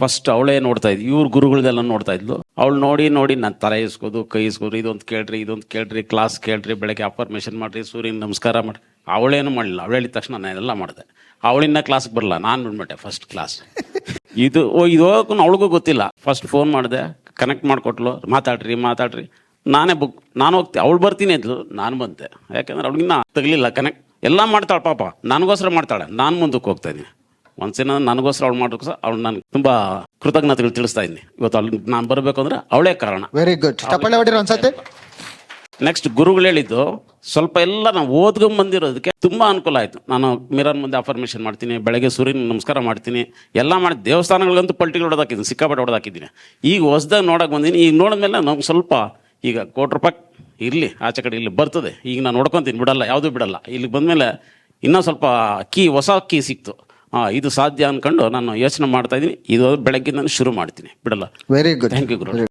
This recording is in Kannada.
ಫಸ್ಟ್ ಅವಳೇ ನೋಡ್ತಾ ಇದ್ವಿ ಇವ್ರ ಗುರುಗಳ್ದೆಲ್ಲ ನೋಡ್ತಾ ಇದ್ಲು. ಅವಳು ನೋಡಿ ನೋಡಿ ನಾನು ತಲೆ ಇಸ್ಕೋದು ಕೈ ಇಸ್ಕೋದು ಇದೊಂದು ಕೇಳ್ರಿ ಇದೊಂದು ಕೇಳ್ರಿ, ಕ್ಲಾಸ್ ಕೇಳ್ರಿ, ಬೆಳಗ್ಗೆ ಅಫರ್ಮೇಷನ್ ಮಾಡ್ರಿ, ಸೂರ್ಯನ ನಮಸ್ಕಾರ ಮಾಡಿ ಅವಳೇನು ಮಾಡಲಿಲ್ಲ. ಅವಳು ಹೇಳಿದ ತಕ್ಷಣ ನಾನು ಎಲ್ಲ ಮಾಡಿದೆ. ಅವಳಿನ್ನ ಕ್ಲಾಸ್ಗೆ ಬರಲ್ಲ ನಾನು ಬಿಡ್ಬಿಟ್ಟೆ ಫಸ್ಟ್ ಕ್ಲಾಸ್ ಇದು, ಓ, ಇದು ಅವಳಿಗೂ ಗೊತ್ತಿಲ್ಲ. ಫಸ್ಟ್ ಫೋನ್ ಮಾಡಿದೆ ಕನೆಕ್ಟ್ ಮಾಡಿಕೊಟ್ಲು. ಮಾತಾಡ್ರಿ ಮಾತಾಡ್ರಿ. ನಾನೇ ಬುಕ್ ನಾನು ಹೋಗ್ತೀನಿ ಅವಳು ಬರ್ತೀನಿ ಅಂದ್ಲು. ನಾನು ಬಂದೆ. ಯಾಕಂದ್ರೆ ಅವಳಿಗಿನ್ನ ತಗಲಿಲ್ಲ ಕನೆಕ್ಟ್ ಎಲ್ಲ ಮಾಡ್ತಾಳೆ ಪಾಪ. ನನಗೋಸ್ಕರ ಮಾಡ್ತಾಳೆ. ನಾನು ಮುಂದಕ್ಕೆ ಹೋಗ್ತಾ ಇದ್ದೀನಿ. ಒಂದ್ಸಲ ನನಗೋಸ್ಕರ ಅವಳು ಮಾಡೋಕೆ ಅವಳು ನಾನು ತುಂಬಾ ಕೃತಜ್ಞತೆಗಳು ತಿಳಿಸ್ತಾ ಇದ್ದೀನಿ ಇವತ್ತು ಅಲ್ಲಿ ನಾನು ಬರಬೇಕು ಅಂದ್ರೆ ಅವಳೇ ಕಾರಣ. ವೆರಿ ಗುಡ್ ಚಪ್ಪಾಳೆ ಹೊಡಿರಿ ಒಂದ್ಸತಿ ನೆಕ್ಸ್ಟ್ ಗುರುಗಳು ಹೇಳಿದ್ದು ಸ್ವಲ್ಪ ಎಲ್ಲ ನಾವು ಓದ್ಕೊಂಡ್ ಬಂದಿರೋದಕ್ಕೆ ತುಂಬಾ ಅನುಕೂಲ ಆಯ್ತು. ನಾನು ಮಿರರ್ ಮುಂದೆ ಅಫರ್ಮೇಷನ್ ಮಾಡ್ತೀನಿ ಬೆಳಗ್ಗೆ ಸೂರ್ಯನ ನಮಸ್ಕಾರ ಮಾಡ್ತೀನಿ ಎಲ್ಲ ಮಾಡಿ ದೇವಸ್ಥಾನಗಳಿಗಂತೂ ಪಲ್ಟಿಗಳು ಹೊಡೆದಾಕಿದ್ದೀನಿ ಸಿಕ್ಕಾಪಟ್ಟೆ ಹೊಡೆದಾಕಿದ್ದೀನಿ. ಈಗ ಹೊಸ್ದಾಗ ನೋಡಕ್ ಬಂದೀನಿ ಈಗ ನೋಡಿದ್ಮೇಲೆ ನಮ್ಗೆ ಸ್ವಲ್ಪ ಈಗ ಕೋಟಿ ರೂಪಾಯಿ ಇರಲಿ ಆಚೆ ಕಡೆ ಇಲ್ಲಿ ಬರ್ತದೆ. ಈಗ ನಾನು ನೋಡ್ಕೊತೀನಿ ಬಿಡಲ್ಲ ಯಾವುದೂ ಬಿಡಲ್ಲ. ಇಲ್ಲಿ ಬಂದ್ಮೇಲೆ ಇನ್ನೂ ಸ್ವಲ್ಪ ಕೀ ಹೊಸ ಕೀ ಸಿಕ್ತು. ಹಾಂ ಇದು ಸಾಧ್ಯ ಅನ್ಕೊಂಡು ನಾನು ಯೋಚನೆ ಮಾಡ್ತಾ ಇದ್ದೀನಿ ಇದು ಬೆಳಗ್ಗೆ ನಾನು ಶುರು ಮಾಡ್ತೀನಿ. ಬಿಡಲ್ಲ. Very good thank you Guru